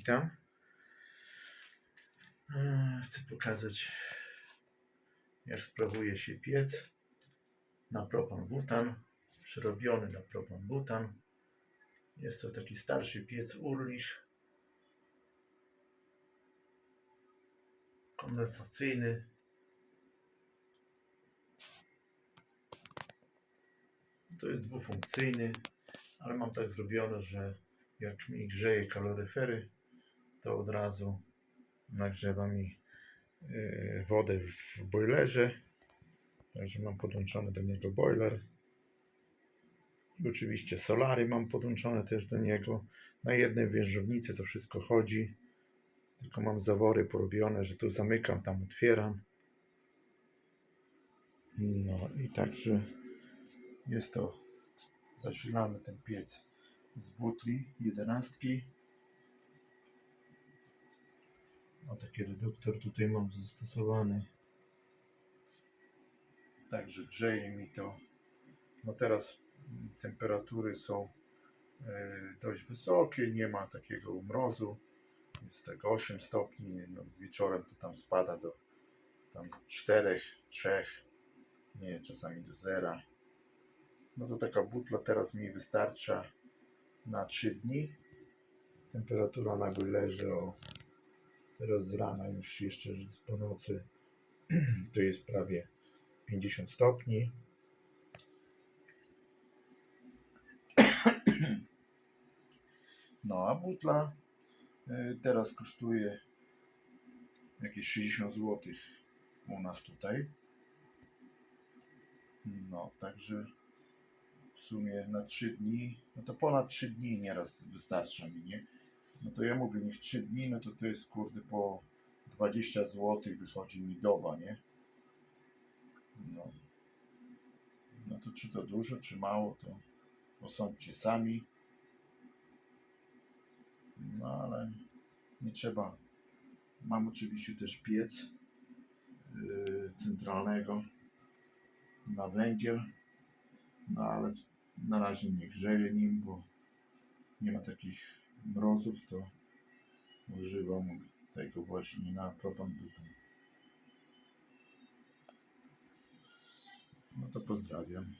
witam. Eee, Chcę pokazać, jak sprawuje się piec na propan-butan, przerobiony na propan-butan. Jest to taki starszy piec Urlich, kondensacyjny. To jest dwufunkcyjny, ale mam tak zrobione, że jak mi grzeje kaloryfery, to od razu nagrzewa mi yy, wodę w boilerze. Także mam podłączony do niego boiler. I oczywiście solary mam podłączone też do niego. Na jednej wężownicy to wszystko chodzi. Tylko mam zawory porobione, że tu zamykam, tam otwieram. No i także jest to zasilany ten piec z butli jedenastki. O taki reduktor tutaj mam zastosowany. Także grzeje mi to. No teraz temperatury są e, dość wysokie, nie ma takiego mrozu. Jest tak 8 stopni, no, wieczorem to tam spada do tam 4, 3, nie, czasami do zera. No to taka butla teraz mi wystarcza na 3 dni. Temperatura na boilerze o teraz z rana już jeszcze po nocy to jest prawie 50 stopni. No a butla y, teraz kosztuje jakieś 60 zł u nas tutaj. No, także w sumie na 3 dni, no to ponad 3 dni nieraz wystarcza mi, nie? No to ja mówię, niech 3 dni, no to to jest kurde po 20 zł wychodzi mi doba, nie? No. No to czy to dużo, czy mało, to osądźcie sami. No ale nie trzeba. Mam oczywiście też piec yy, centralnego na węgiel, no ale na razie nie grzeję nim, bo nie ma takich mrozów, to używam tego właśnie na propan butan. No to pozdrawiam.